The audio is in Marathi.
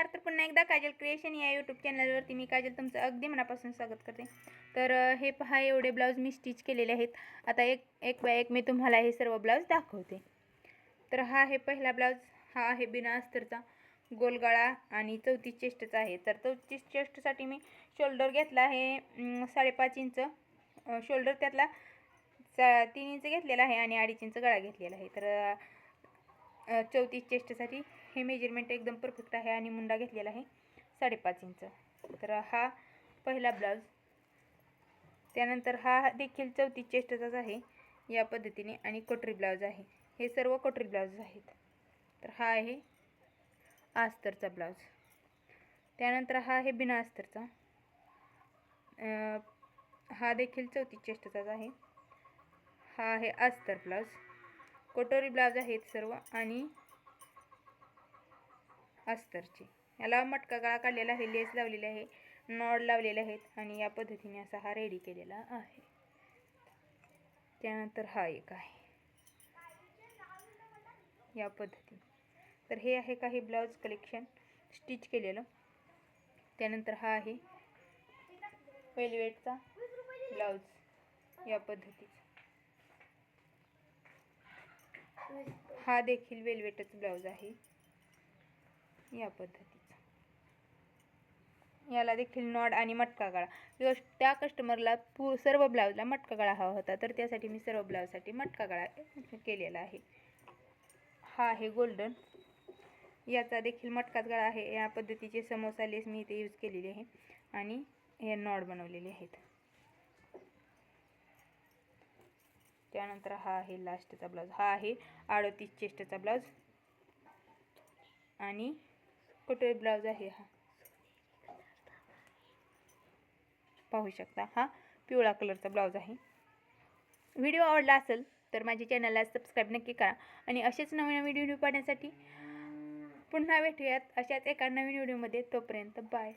नमस्कार तर पुन्हा एकदा काजल क्रिएशन या यूट्यूब चॅनलवरती मी काजल तुमचं अगदी मनापासून स्वागत करते. तर हे पहा एवढे ब्लाऊज मी स्टिच केलेले आहेत. आता एक एक बाय एक मी तुम्हाला हे सर्व ब्लाऊज दाखवते. तर हा आहे पहिला ब्लाऊज हा आहे बिना अस्तरचा. गोलगळा आणि चौतीस चेस्टचा आहे. तर चौतीस चेस्टसाठी मी शोल्डर घेतला आहे साडेपाच इंच. शोल्डर त्यातला सा तीन इंच घेतलेला आहे आणि अडीच इंच गळा घेतलेला आहे. तर चौतीस चेस्टसाठी हे मेजरमेंट एकदम परफेक्ट आहे आणि मुंडा घेतलेला आहे साडेपाच इंच. तर हा पहिला ब्लाऊज त्यानंतर हा देखील चौतीस चेस्टचाच आहे या पद्धतीने आणि कोटरी ब्लाऊज आहे. हे सर्व कोटरी ब्लाऊज आहेत. तर हा आहे अस्तरचा ब्लाऊज त्यानंतर हा आहे बिना अस्तरचा हा देखील चौतीस चेस्टचाच आहे. हा आहे अस्तर ब्लाऊज कटोरी ब्लाऊज आहेत सर्व आणि अस्तरचे. याला मटका गळा काढलेला आहे लेस लावलेले आहे नॉड लावलेले आहेत आणि या पद्धतीने असा हा रेडी केलेला आहे. त्यानंतर हा एक आहे. या पद्धतीने तर हे आहे काही ब्लाऊज कलेक्शन. स्टिच केलेलं. त्यानंतर हा आहे. वेलवेटचा ब्लाऊज या पद्धतीचा. हा देखील वेलवेटच ब्लाऊज आहे. या पद्धतीचा. याला देखील नॉड आणि मटका गळा. त्या कस्टमरला पू सर्व ब्लाऊजला मटका गळा हवा होता. तर त्यासाठी मी सर्व ब्लाऊजसाठी मटका गळा केलेला आहे. हा आहे गोल्डन याचा देखील मटकाच गळा आहे. या पद्धतीचे समोसा लेस मी इथे यूज केलेली आहे. आणि हे नॉड बनवलेले आहेत. त्यानंतर हा आहे लास्टचा ब्लाऊज. हा आहे अडतीस चेस्टचा ब्लाऊज. आणि कटोरी ब्लाऊज आहे हा. पाहू शकता हा पिवळा कलरचा ब्लाऊज आहे. व्हिडिओ आवडला असेल तर माझ्या चॅनलला सबस्क्राईब नक्की करा आणि असेच नवीन नवीन व्हिडिओ पाहण्यासाठी पुन्हा भेटूयात अशाच एका नवीन व्हिडिओमध्ये. तोपर्यंत बाय.